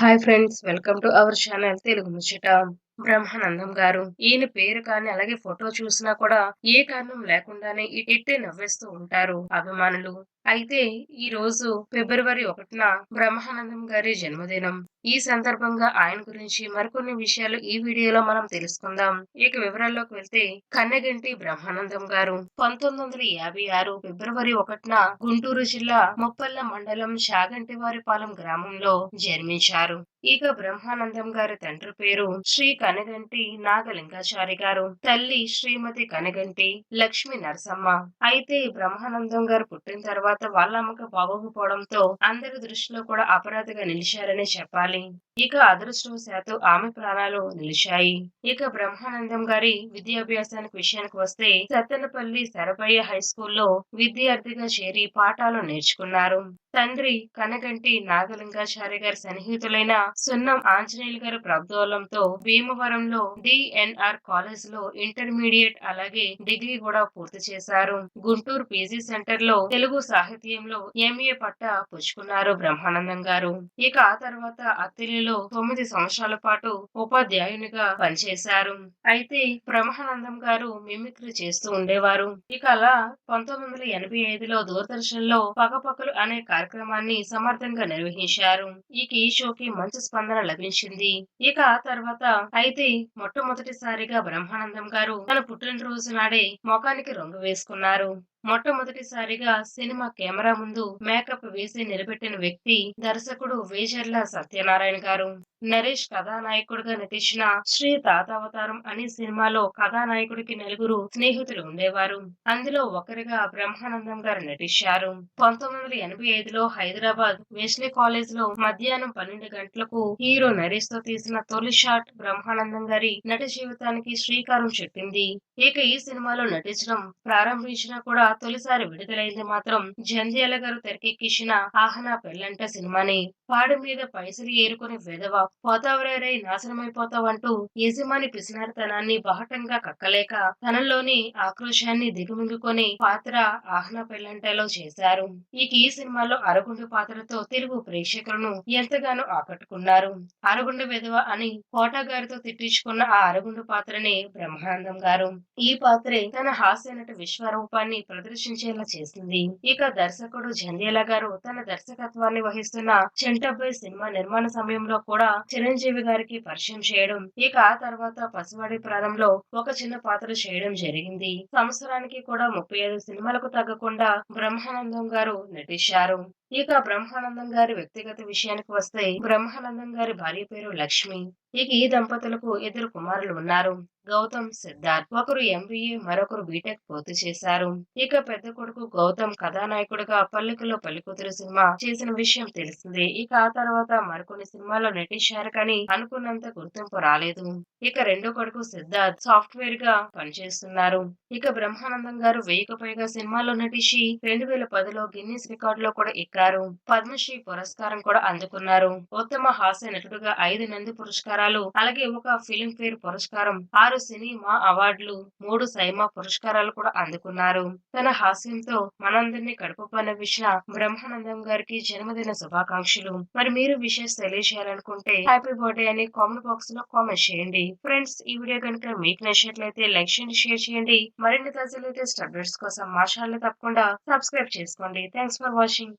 Hi friends welcome to our channel Telugu ముచ్చట బ్రహ్మానందం గారు. ఈయన పేరు కానీ అలాగే ఫోటో చూసినా కూడా ఏ కారణం లేకుండానే ఇట్టే నవ్వేస్తూ ఉంటారు. అభిమానులు అయితే ఈ రోజు ఫిబ్రవరి ఒకటిన బ్రహ్మానందం గారి జన్మదినం. ఈ సందర్భంగా ఆయన గురించి మరికొన్ని విషయాలు ఈ వీడియోలో మనం తెలుసుకుందాం. ఇక వివరాల్లోకి వెళ్తే కన్నెగంటి బ్రహ్మానందం గారు పంతొమ్మిది వందల యాభై ఆరు ఫిబ్రవరి ఒకటిన గుంటూరు జిల్లా మొప్పల్ల మండలం శాగంటివారిపాలెం గ్రామంలో జన్మించారు. ఇక బ్రహ్మానందం గారి తండ్రి పేరు శ్రీ కనగంటి నాగలింగాచారి గారు. తల్లి శ్రీమతి కనగంటి లక్ష్మి నరసమ్మ. అయితే బ్రహ్మానందం గారు పుట్టిన తర్వాత వాళ్ళ అమ్మక బాగోకపోవడంతో అందరి దృష్టిలో కూడా అపరాధిగా నిలిచారని చెప్పాలి. ఇక అదృష్టవశాత్తు ఆమె ప్రాణాలు నిలిచాయి. ఇక బ్రహ్మానందం గారి విద్యాభ్యాసానికి విషయానికి వస్తే సత్తెనపల్లి సరపయ్య హై స్కూల్లో విద్యార్థిగా చేరి పాఠాలు నేర్చుకున్నారు. తండ్రి కనగంటి నాగలింగాచారి గారి సన్నిహితులైన సున్నం ఆంజనేయులు గారి ప్రభుత్వంతో భీమవరంలో డిఎన్ఆర్ కాలేజ్లో ఇంటర్మీడియట్ అలాగే డిగ్రీ కూడా పూర్తి చేశారు. గుంటూరు పీజీ సెంటర్లో తెలుగు సాహిత్యంలో ఎంఏ పట్ట పుచ్చుకున్నారు బ్రహ్మానందం గారు. ఇక ఆ తర్వాత అత్తిలిలో తొమ్మిది సంవత్సరాల పాటు ఉపాధ్యాయునిగా పనిచేశారు. అయితే బ్రహ్మానందం గారు మిమిక్రీ చేస్తూ ఉండేవారు. ఇక అలా పంతొమ్మిది వందల ఎనభై ఐదులో దూరదర్శన్లో పగపక్కలు అనే కార్యక్రమాన్ని సమర్థంగా నిర్వహించారు. ఇక ఈ షోకి మంచి స్పందన లభించింది. ఇక ఆ తర్వాత అయితే మొట్టమొదటిసారిగా బ్రహ్మానందం గారు తన పుట్టినరోజు నాడే ముఖానికి రంగు వేసుకున్నారు. మొట్టమొదటిసారిగా సినిమా కెమెరా ముందు మేకప్ వేసి నిలబెట్టిన వ్యక్తి దర్శకుడు వేజర్ల సత్యనారాయణ గారు. నరేష్ కథానాయకుడిగా నటించిన శ్రీ తాతావతారం అనే సినిమాలో కథానాయకుడికి నలుగురు స్నేహితులు ఉండేవారు. అందులో ఒకరిగా బ్రహ్మానందం గారు నటించారు. పంతొమ్మిది వందల ఎనభై ఐదులో హైదరాబాద్ వెస్లీ కాలేజ్లో మధ్యాహ్నం పన్నెండు గంటలకు హీరో నరేష్తో తీసిన తొలి షాట్ బ్రహ్మానందం గారి నటి జీవితానికి శ్రీకారం చుట్టింది. ఇక ఈ సినిమాలో నటించడం ప్రారంభించినా కూడా తొలిసారి విడుదలైంది మాత్రం జంధ్యాల గారు తెరకెక్కించిన ఆహనా పెళ్ళంట సినిమాని. పాడు మీద పైసలు ఏరుకుని విధవ పోతావరేరై నాశనమైపోతావంటూ యజమాని పిసినారితనాన్ని బహటంగా కక్కలేక తనలోని ఆక్రోశాన్ని దిగుమింగుకొని పాత్ర ఆహ్న పెళ్ళంటలో చేశారు. ఇక ఈ సినిమాలో అరగుండు పాత్రతో తెలుగు ప్రేక్షకులను ఎంతగానో ఆకట్టుకున్నారు. అరగుండు విధవ అని కోటా గారితో తిట్టించుకున్న ఆ అరగుండు పాత్రనే బ్రహ్మానందం గారు. ఈ పాత్రే తన హాస్య నట విశ్వరూపాన్ని ప్రదర్శించేలా చేసింది. ఇక దర్శకుడు జంధ్యాల గారు తన దర్శకత్వాన్ని వహిస్తున్న చెంటబ్బాయి సినిమా నిర్మాణ సమయంలో కూడా చిరంజీవి గారికి పరిచయం చేయడం ఇక ఆ తర్వాత పసివాడి ప్రాణంలో ఒక చిన్న పాత్ర చేయడం జరిగింది. సంవత్సరానికి కూడా ముప్పై ఐదు సినిమాలకు తగ్గకుండా బ్రహ్మానందం గారు నటించారు. ఇక బ్రహ్మానందం గారి వ్యక్తిగత విషయానికి వస్తే బ్రహ్మానందం గారి భార్య పేరు లక్ష్మి. ఇక ఈ దంపతులకు ఇద్దరు కుమారులు ఉన్నారు. గౌతమ్ సిద్ధార్థ్ ఒకరు ఎంబీఏ మరొకరు బీటెక్ పూర్తి చేశారు. ఇక పెద్ద కొడుకు గౌతమ్ కథానాయకుడిగా పల్లెకులో పల్లికూతురు సినిమా చేసిన విషయం తెలిసిందే. ఇక ఆ తర్వాత మరికొన్ని సినిమాల్లో నటించారు కానీ అనుకున్నంత గుర్తింపు రాలేదు. ఇక రెండో కొడుకు సిద్ధార్థ్ సాఫ్ట్వేర్గా పనిచేస్తున్నారు. ఇక బ్రహ్మానందం గారు వెయ్యికి పైగా సినిమాల్లో నటించి రెండు వేల పదిలో గిన్నీస్ రికార్డు లో కూడా ఎక్కారు. పద్మశ్రీ పురస్కారం కూడా అందుకున్నారు. ఉత్తమ హాస్య నటుడుగా ఐదు నంది పురస్కారాలు అలాగే ఒక ఫిలిం ఫేర్ పురస్కారం ఆరు సినిమా అవార్డులు మూడు సైమా పురస్కారాలు కూడా అందుకున్నారు. తన హాస్యంతో మనందరినీ కడుపుపన్న విషయ బ్రహ్మానందం గారికి జన్మదిన శుభాకాంక్షలు. మరి మీరు విషయం తెలియజేయాలనుకుంటే హ్యాపీ బర్త్డే అని కామెంట్ బాక్స్లో కామెంట్ చేయండి. ఫ్రెండ్స్ ఈ వీడియో కనుక మీకు నచ్చినట్లయితే లైక్ చేయండి షేర్ చేయండి. మరిన్ని తాజా లేటెస్ట్ అప్డేట్స్ కోసం మా ఛానల్ తప్పకుండా సబ్స్క్రైబ్ చేసుకోండి. Thanks for watching.